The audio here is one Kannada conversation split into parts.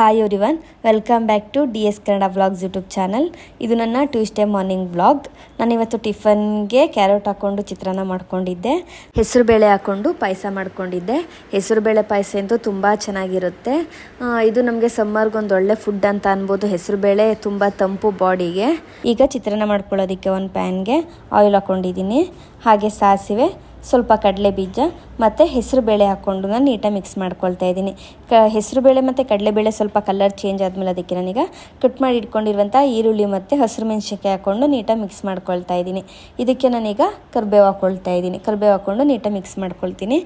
Hi everyone welcome back to D S Kannada vlogs YouTube channel ಇದು ನನ್ನ ಟ್ಯೂಸ್ಡೇ ಮಾರ್ನಿಂಗ್ ಬ್ಲಾಗ್ ನಾನು ಇವತ್ತು ಟಿಫನ್ಗೆ ಕ್ಯಾರೆಟ್ ಹಾಕ್ಕೊಂಡು ಚಿತ್ರಾನ್ನ ಮಾಡ್ಕೊಂಡಿದ್ದೆ. ಹೆಸರು ಬೇಳೆ ಹಾಕ್ಕೊಂಡು ಪಾಯಸ ಮಾಡ್ಕೊಂಡಿದ್ದೆ. ಹೆಸರು ಬೇಳೆ ಪಾಯಸ ಅಂತೂ ತುಂಬ ಚೆನ್ನಾಗಿರುತ್ತೆ. ಇದು ನಮಗೆ ಸಮ್ಮರ್ಗೊಂದು ಒಳ್ಳೆ ಫುಡ್ ಅಂತ ಅನ್ಬೋದು. ಹೆಸರು ಬೇಳೆ ತುಂಬ ತಂಪು ಬಾಡಿಗೆ ಈಗ ಚಿತ್ರಾನ್ನ ಮಾಡ್ಕೊಳ್ಳೋದಕ್ಕೆ ಒಂದು ಪ್ಯಾನ್ಗೆ ಆಯಿಲ್ ಹಾಕ್ಕೊಂಡಿದ್ದೀನಿ ಹಾಗೆ ಸಾಸಿವೆ ಸ್ವಲ್ಪ ಕಡಲೆ ಬೀಜ ಮತ್ತು ಹೆಸರುಬೇಳೆ ಹಾಕ್ಕೊಂಡು ನಾನು ನೀಟಾಗಿ ಮಿಕ್ಸ್ ಮಾಡ್ಕೊಳ್ತಾ ಇದ್ದೀನಿ. ಕ, ಹೆಸರು ಬೇಳೆ ಮತ್ತು ಕಡಲೆಬೇಳೆ ಸ್ವಲ್ಪ ಕಲರ್ ಚೇಂಜ್ ಆದಮೇಲೆ ಅದಕ್ಕೆ ನಾನೀಗ ಕಟ್ ಮಾಡಿ ಇಟ್ಕೊಂಡಿರುವಂಥ ಈರುಳ್ಳಿ ಮತ್ತು ಹಸಿರು ಮೆಣಸಿನ್ಕಾಯಿ ಹಾಕ್ಕೊಂಡು ನೀಟಾಗಿ ಮಿಕ್ಸ್ ಮಾಡ್ಕೊಳ್ತಾ ಇದ್ದೀನಿ. ಇದಕ್ಕೆ ನಾನೀಗ ಕರ್ಬೇವು ಹಾಕ್ಕೊಳ್ತಾ ಇದ್ದೀನಿ. ಕರ್ಬೇವು ಹಾಕ್ಕೊಂಡು ನೀಟಾಗಿ ಮಿಕ್ಸ್ ಮಾಡ್ಕೊಳ್ತೀನಿ.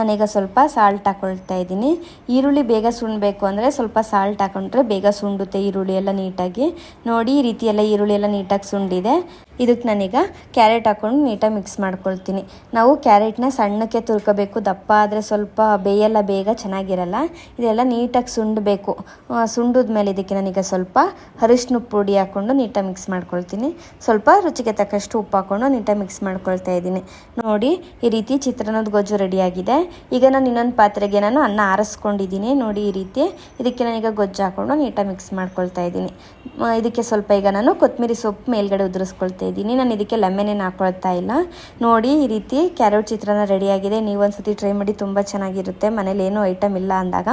ನಾನೀಗ ಸ್ವಲ್ಪ ಸಾಲ್ಟ್ ಹಾಕ್ಕೊಳ್ತಾ ಇದ್ದೀನಿ. ಈರುಳ್ಳಿ ಬೇಗ ಸುಣ್ಣಬೇಕು ಅಂದರೆ ಸ್ವಲ್ಪ ಸಾಲ್ಟ್ ಹಾಕೊಂಡ್ರೆ ಬೇಗ ಸುಂಡುತ್ತೆ ಈರುಳ್ಳಿ ಎಲ್ಲ ನೀಟಾಗಿ. ನೋಡಿ, ಈ ರೀತಿ ಎಲ್ಲ ಈರುಳ್ಳಿ ಎಲ್ಲ ನೀಟಾಗಿ ಸುಂಡಿದೆ. ಇದಕ್ಕೆ ನಾನೀಗ ಕ್ಯಾರೆಟ್ ಹಾಕ್ಕೊಂಡು ನೀಟಾಗಿ ಮಿಕ್ಸ್ ಮಾಡ್ಕೊಳ್ತೀನಿ. ನಾವು ಕ್ಯಾರೆಟ್ನ ಸಣ್ಣಕ್ಕೆ ತುರ್ಕೋಬೇಕು. ದಪ್ಪ ಆದರೆ ಸ್ವಲ್ಪ ಬೇಯೆಲ್ಲ ಬೇಗ ಚೆನ್ನಾಗಿರಲ್ಲ. ಇದೆಲ್ಲ ನೀಟಾಗಿ ಸುಂಡಬೇಕು. ಸುಂಡಿದ್ಮೇಲೆ ಇದಕ್ಕೆ ನಾನೀಗ ಸ್ವಲ್ಪ ಅರಿಶಿನ ಪುಡಿ ಹಾಕ್ಕೊಂಡು ನೀಟಾಗಿ ಮಿಕ್ಸ್ ಮಾಡ್ಕೊಳ್ತೀನಿ. ಸ್ವಲ್ಪ ರುಚಿಗೆ ತಕ್ಕಷ್ಟು ಉಪ್ಪು ಹಾಕ್ಕೊಂಡು ನೀಟಾಗಿ ಮಿಕ್ಸ್ ಮಾಡ್ಕೊಳ್ತಾ ಇದ್ದೀನಿ. ನೋಡಿ, ಈ ರೀತಿ ಚಿತ್ರಾನ್ನದ ಗೊಜ್ಜು ರೆಡಿಯಾಗಿದೆ. ಈಗ ನಾನು ಇನ್ನೊಂದು ಪಾತ್ರೆಗೆ ನಾನು ಅನ್ನ ಆರಿಸ್ಕೊಂಡಿದ್ದೀನಿ. ನೋಡಿ, ಈ ರೀತಿ ಇದಕ್ಕೆ ನಾನೀಗ ಗೊಜ್ಜು ಹಾಕ್ಕೊಂಡು ನೀಟಾಗಿ ಮಿಕ್ಸ್ ಮಾಡ್ಕೊಳ್ತಾ ಇದ್ದೀನಿ. ಇದಕ್ಕೆ ಸ್ವಲ್ಪ ಈಗ ನಾನು ಕೊತ್ತಂಬರಿ ಸೊಪ್ಪು ಮೇಲ್ಗಡೆ ಉದುರಿಸ್ಕೊಳ್ತಾ ಇದ್ದೀನಿ. ನಾನು ಇದಕ್ಕೆ ಲೆಮನ್ ಏನು ಹಾಕೊಳ್ತಾ ಇಲ್ಲ. ನೋಡಿ, ಈ ರೀತಿ ಕ್ಯಾರೆಟ್ ಚಿತ್ರಾನ್ನ ರೆಡಿಯಾಗಿದೆ ನೀವು ಒಂದ್ಸತಿ ಟ್ರೈ ಮಾಡಿ ತುಂಬ ಚೆನ್ನಾಗಿರುತ್ತೆ. ಮನೇಲಿ ಏನೂ ಐಟಮ್ ಇಲ್ಲ ಅಂದಾಗ.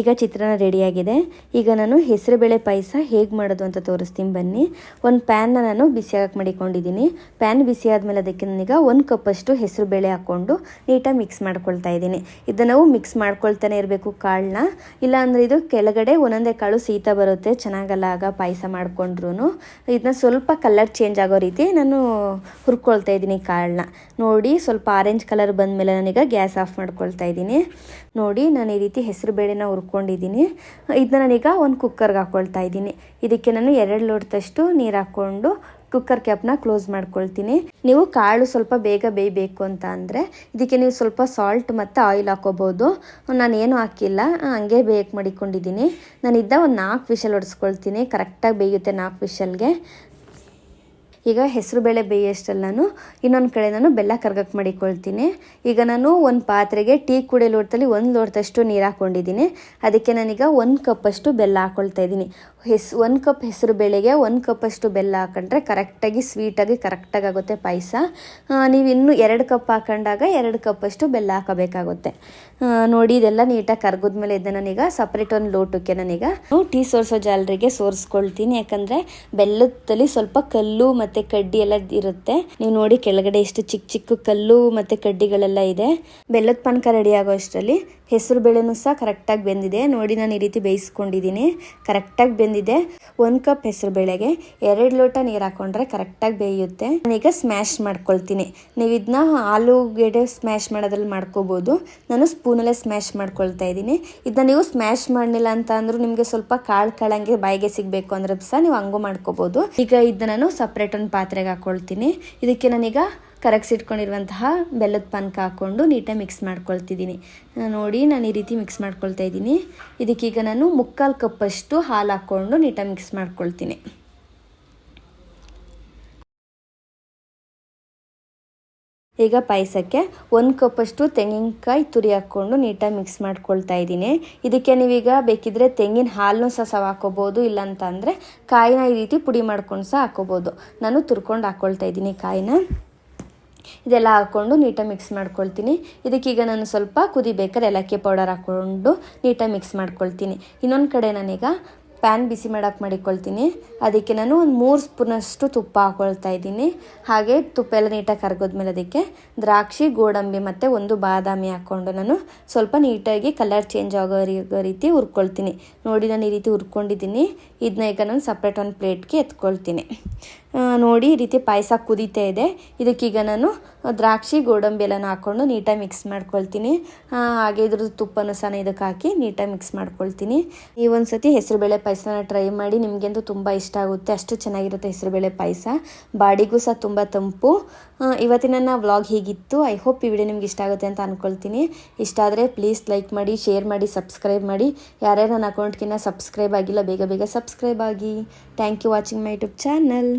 ಈಗ ಚಿತ್ರಾನ್ನ ರೆಡಿಯಾಗಿದೆ ಈಗ ನಾನು ಹೆಸರುಬೇಳೆ ಪಾಯಸ ಹೇಗೆ ಮಾಡೋದು ಅಂತ ತೋರಿಸ್ತೀನಿ ಬನ್ನಿ. ಒಂದು ಪ್ಯಾನ್ನ ನಾನು ಬಿಸಿಯಾಗಕ್ಕೆ ಮಾಡಿಕೊಂಡಿದ್ದೀನಿ. ಪ್ಯಾನ್ ಬಿಸಿ ಆದಮೇಲೆ ಅದಕ್ಕೆ ನಾನೀಗ ಒಂದು ಕಪ್ಪಷ್ಟು ಹೆಸರು ಬೇಳೆ ಹಾಕ್ಕೊಂಡು ನೀಟಾಗಿ ಮಿಕ್ಸ್ ಮಾಡ್ಕೊಳ್ತಾ ಇದ್ದೀನಿ. ಇದನ್ನು ಮಿಕ್ಸ್ ಮಾಡ್ಕೊಳ್ತಾನೆ ಇರಬೇಕು ಕಾಳನ್ನ ಇಲ್ಲ ಅಂದ್ರೆ ಇದು ಕೆಳಗಡೆ ಒಂದೊಂದೇ ಕಾಳು ಶೀತ ಬರುತ್ತೆ. ಚೆನ್ನಾಗಲ್ಲ ಆಗ ಪಾಯಸ ಮಾಡ್ಕೊಂಡ್ರೂ ಇದನ್ನ ಸ್ವಲ್ಪ ಕಲರ್ ಚೇಂಜ್ ಆಗೋ ರೀತಿ ನಾನು ಹುರ್ಕೊಳ್ತಾ ಇದ್ದೀನಿ ಕಾಳನ್ನ ನೋಡಿ ಸ್ವಲ್ಪ ಆರೆಂಜ್ ಕಲರ್ ಬಂದಮೇಲೆ ನಾನೀಗ ಗ್ಯಾಸ್ ಆಫ್ ಮಾಡ್ಕೊಳ್ತಾ ಇದ್ದೀನಿ. ನೋಡಿ, ನಾನು ಈ ರೀತಿ ಹೆಸರು ಬೇಳೆನ ಹುರ್ಕೊಂಡಿದ್ದೀನಿ. ಇದನ್ನ ನಾನೀಗ ಒಂದು ಕುಕ್ಕರ್ಗೆ ಹಾಕ್ಕೊಳ್ತಾ ಇದ್ದೀನಿ. ಇದಕ್ಕೆ ನಾನು ಎರಡು ಲೋಟದಷ್ಟು ನೀರು ಹಾಕ್ಕೊಂಡು ಕುಕ್ಕರ್ ಕ್ಯಾಪ್ನ ಕ್ಲೋಸ್ ಮಾಡ್ಕೊಳ್ತೀನಿ. ನೀವು ಕಾಳು ಸ್ವಲ್ಪ ಬೇಗ ಬೇಯಬೇಕು ಅಂತ ಅಂದರೆ, ಇದಕ್ಕೆ ನೀವು ಸ್ವಲ್ಪ ಸಾಲ್ಟ್ ಮತ್ತು ಆಯಿಲ್ ಹಾಕೋಬೋದು. ನಾನು ಏನು ಹಾಕಿಲ್ಲ, ಹಂಗೆ ಬೇಯಕ್ಕೆ ಮಾಡಿಕೊಂಡಿದ್ದೀನಿ. ನಾನು ಇದ್ದ ಒಂದು ನಾಲ್ಕು ವಿಷಲ್ ಹೊಡೆಸ್ಕೊಳ್ತೀನಿ ಕರೆಕ್ಟಾಗಿ ಬೇಯುತ್ತೆ ನಾಲ್ಕು ವಿಷಲ್ಗೆ. ಈಗ ಹೆಸರು ಬೇಳೆ ಬೇಯೋಷ್ಟಲ್ಲಿ ನಾನು. ಇನ್ನೊಂದು ಕಡೆ ನಾನು ಬೆಲ್ಲ ಕರ್ಗಕ್ಕೆ ಮಾಡಿಕೊಳ್ತೀನಿ. ಈಗ ನಾನು ಒಂದು ಪಾತ್ರೆಗೆ ಟೀ ಕುಡಿಯೋ ಲೋಟದಲ್ಲಿ ಒಂದು ಲೋಟದಷ್ಟು ನೀರು ಹಾಕ್ಕೊಂಡಿದ್ದೀನಿ ಅದಕ್ಕೆ ನಾನೀಗ ಒಂದು ಕಪ್ಪಷ್ಟು ಬೆಲ್ಲ ಹಾಕ್ಕೊಳ್ತಾ ಇದ್ದೀನಿ. ಹೆಸ್, ಒಂದು ಕಪ್ ಹೆಸರು ಬೇಳೆಗೆ ಒಂದು ಕಪ್ಪಷ್ಟು ಬೆಲ್ಲ ಹಾಕೊಂಡ್ರೆ ಕರೆಕ್ಟಾಗಿ ಸ್ವೀಟಾಗಿ ಕರೆಕ್ಟಾಗಿ ಆಗುತ್ತೆ ಪಾಯಸ. ನೀವು ಇನ್ನೂ ಎರಡು ಕಪ್ ಹಾಕೊಂಡಾಗ ಎರಡು ಕಪ್ಪಷ್ಟು ಬೆಲ್ಲ ಹಾಕಬೇಕಾಗುತ್ತೆ. ನೋಡಿ, ಇದೆಲ್ಲ ನೀಟಾಗಿ ಕರ್ಗಿದ್ಮೇಲೆ ಇದನ್ನ ನಾನೀಗ ಸಪ್ರೇಟ್ ಒಂದು ಲೋಟಕ್ಕೆ ನಾನೀಗ ಟೀ ಸೋರಿಸೋ ಜಾಲರಿಗೆ ಸೋರಿಸ್ಕೊಳ್ತೀನಿ. ಯಾಕಂದರೆ ಬೆಲ್ಲದಲ್ಲಿ ಸ್ವಲ್ಪ ಕಲ್ಲು ಮತ್ತು ಕಡ್ಡಿ ಎಲ್ಲ ಇರುತ್ತೆ. ನೀವು ನೋಡಿ ಕೆಳಗಡೆ ಎಷ್ಟು ಚಿಕ್ಕ ಚಿಕ್ಕ ಕಲ್ಲು ಮತ್ತು ಕಡ್ಡಿಗಳೆಲ್ಲ ಇದೆ. ಬೆಲ್ಲದ ಪಾನಕ ರೆಡಿ ಆಗೋ ಅಷ್ಟರಲ್ಲಿ ಹೆಸರು ಬೇಳೆನೂ ಸಹ ಕರೆಕ್ಟಾಗಿ ಬೆಂದಿದೆ. ನೋಡಿ, ನಾನು ಈ ರೀತಿ ಬೇಯಿಸ್ಕೊಂಡಿದ್ದೀನಿ. ಕರೆಕ್ಟಾಗಿ ಬೆಂದಿದೆ. ಒಂದು ಕಪ್ ಹೆಸರು ಬೇಳೆಗೆ, ಎರಡು ಲೋಟ ನೀರು ಹಾಕೊಂಡ್ರೆ ಕರೆಕ್ಟಾಗಿ ಬೇಯುತ್ತೆ. ನಾನೀಗ ಸ್ಮ್ಯಾಶ್ ಮಾಡ್ಕೊಳ್ತೀನಿ. ನೀವು ಇದನ್ನ ಆಲೂಗೆಡ್ಡೆ ಸ್ಮ್ಯಾಶ್ ಮಾಡೋದ್ರಲ್ಲಿ ಮಾಡ್ಕೋಬಹುದು ನಾನು ಸ್ಪೂನಲ್ಲೇ ಸ್ಮ್ಯಾಶ್ ಮಾಡ್ಕೊಳ್ತಾ ಇದ್ದೀನಿ. ಇದನ್ನ ನೀವು ಸ್ಮ್ಯಾಶ್ ಮಾಡಲಿಲ್ಲ ಅಂತ ಅಂದ್ರೂ ನಿಮಗೆ ಸ್ವಲ್ಪ ಕಾಳು ಕಾಳಂಗೆ ಬಾಯಿಗೆ ಸಿಗ್ಬೇಕು ಅಂದ್ರೆ ಸಹ ನೀವು ಹಂಗೂ ಮಾಡ್ಕೋಬಹುದು ಈಗ ಇದನ್ನ ನಾನು ಸಪ್ರೇಟ್ ಒಂದು ಪಾತ್ರೆಗೆ ಹಾಕೊಳ್ತೀನಿ. ಇದಕ್ಕೆ ನಾನೀಗ ಕರಗಿಸಿಟ್ಕೊಂಡಿರುವಂತಹ ಬೆಲ್ಲದ ಪಾನಕ ಹಾಕ್ಕೊಂಡು ನೀಟಾಗಿ ಮಿಕ್ಸ್ ಮಾಡ್ಕೊಳ್ತಿದ್ದೀನಿ. ನೋಡಿ ನಾನು ಈ ರೀತಿ ಮಿಕ್ಸ್ ಮಾಡ್ಕೊಳ್ತಾ ಇದ್ದೀನಿ. ಇದಕ್ಕೀಗ ನಾನು ಮುಕ್ಕಾಲು ಕಪ್ಪಷ್ಟು ಹಾಲು ಹಾಕ್ಕೊಂಡು ನೀಟಾಗಿ ಮಿಕ್ಸ್ ಮಾಡ್ಕೊಳ್ತೀನಿ. ಈಗ ಪಾಯಸಕ್ಕೆ ಒಂದು ಕಪ್ಪಷ್ಟು ತೆಂಗಿನಕಾಯಿ ತುರಿ ಹಾಕ್ಕೊಂಡು ನೀಟಾಗಿ ಮಿಕ್ಸ್ ಮಾಡ್ಕೊಳ್ತಾ ಇದ್ದೀನಿ. ಇದಕ್ಕೆ ನೀವೀಗ ಬೇಕಿದ್ರೆ ತೆಂಗಿನ ಹಾಲನ್ನು ಸಹ ಸಹ ಹಾಕೋಬೋದು ಇಲ್ಲ ಅಂತ ಅಂದರೆ ಕಾಯಿನ ಈ ರೀತಿ ಪುಡಿ ಮಾಡ್ಕೊಂಡು ಸಹ ಹಾಕೋಬೋದು. ನಾನು ತುರ್ಕೊಂಡು ಹಾಕ್ಕೊಳ್ತಾ ಇದ್ದೀನಿ ಕಾಯಿನ. ಇದೆಲ್ಲ ಹಾಕ್ಕೊಂಡು ನೀಟಾಗಿ ಮಿಕ್ಸ್ ಮಾಡ್ಕೊಳ್ತೀನಿ. ಇದಕ್ಕೀಗ ನಾನು ಸ್ವಲ್ಪ ಕುದಿಬೇಕಾದ್ರೆ ಏಲಕ್ಕಿ ಪೌಡರ್ ಹಾಕ್ಕೊಂಡು ನೀಟಾಗಿ ಮಿಕ್ಸ್ ಮಾಡ್ಕೊಳ್ತೀನಿ. ಇನ್ನೊಂದು ಕಡೆ ನಾನೀಗ ಪ್ಯಾನ್ ಬಿಸಿ ಮಾಡೋಕ್ಕೆ ಮಾಡಿಕೊಳ್ತೀನಿ. ಅದಕ್ಕೆ ನಾನು ಒಂದು ಮೂರು ಸ್ಪೂನಷ್ಟು ತುಪ್ಪ ಹಾಕ್ಕೊಳ್ತಾ ಇದ್ದೀನಿ. ಹಾಗೆ ತುಪ್ಪ ಎಲ್ಲ ನೀಟಾಗಿ ಕರಗೋದ್ಮೇಲೆ ಅದಕ್ಕೆ ದ್ರಾಕ್ಷಿ, ಗೋಡಂಬಿ ಮತ್ತು ಒಂದು ಬಾದಾಮಿ ಹಾಕ್ಕೊಂಡು ನಾನು ಸ್ವಲ್ಪ ನೀಟಾಗಿ ಕಲರ್ ಚೇಂಜ್ ಆಗೋ ರೀತಿ ಹುರ್ಕೊಳ್ತೀನಿ. ನೋಡಿ ನಾನು ಈ ರೀತಿ ಹುರ್ಕೊಂಡಿದ್ದೀನಿ. ಇದನ್ನ ಈಗ ನಾನು ಸಪ್ರೇಟ್ ಒಂದು ಪ್ಲೇಟ್ಗೆ ಎತ್ಕೊಳ್ತೀನಿ. ನೋಡಿ ಈ ರೀತಿ ಪಾಯಸ ಕುದೀತಾ ಇದೆ. ಇದಕ್ಕೀಗ ನಾನು ದ್ರಾಕ್ಷಿ, ಗೋಡಂಬಿ ಎಲ್ಲನೂ ಹಾಕ್ಕೊಂಡು ನೀಟಾಗಿ ಮಿಕ್ಸ್ ಮಾಡ್ಕೊಳ್ತೀನಿ. ಹಾಗೆ ಇದ್ರದ್ದು ತುಪ್ಪನೂ ಸಹ ಇದಕ್ಕೆ ಹಾಕಿ ನೀಟಾಗಿ ಮಿಕ್ಸ್ ಮಾಡ್ಕೊಳ್ತೀನಿ. ಈ ಒಂದು ಸತಿ ಹೆಸರುಬೇಳೆ ಪಾಯಸನ ಟ್ರೈ ಮಾಡಿ ನಿಮಗೆಂದು ತುಂಬ ಇಷ್ಟ ಆಗುತ್ತೆ. ಅಷ್ಟು ಚೆನ್ನಾಗಿರುತ್ತೆ ಹೆಸರುಬೇಳೆ ಪಾಯಸ. ಬಾಡಿಗೂ ಸಹ ತುಂಬ ತಂಪು. ಇವತ್ತಿನ ವ್ಲಾಗ್ ಹೀಗಿತ್ತು. ಐ ಹೋಪ್ ಈ ವಿಡಿಯೋ ನಿಮ್ಗೆ ಇಷ್ಟ ಆಗುತ್ತೆ ಅಂತ ಅಂದ್ಕೊಳ್ತೀನಿ ಇಷ್ಟ ಆದರೆ ಪ್ಲೀಸ್ ಲೈಕ್ ಮಾಡಿ ಶೇರ್ ಮಾಡಿ ಸಬ್ಸ್ಕ್ರೈಬ್ ಮಾಡಿ. ಯಾರ್ಯಾರು ನನ್ನ ಅಕೌಂಟ್ಗಿನ್ನ ಸಬ್ಸ್ಕ್ರೈಬ್ ಆಗಿಲ್ಲ, ಬೇಗ ಬೇಗ ಸಬ್ಸ್ಕ್ರೈಬ್ ಆಗಿ. Thank you watching my YouTube channel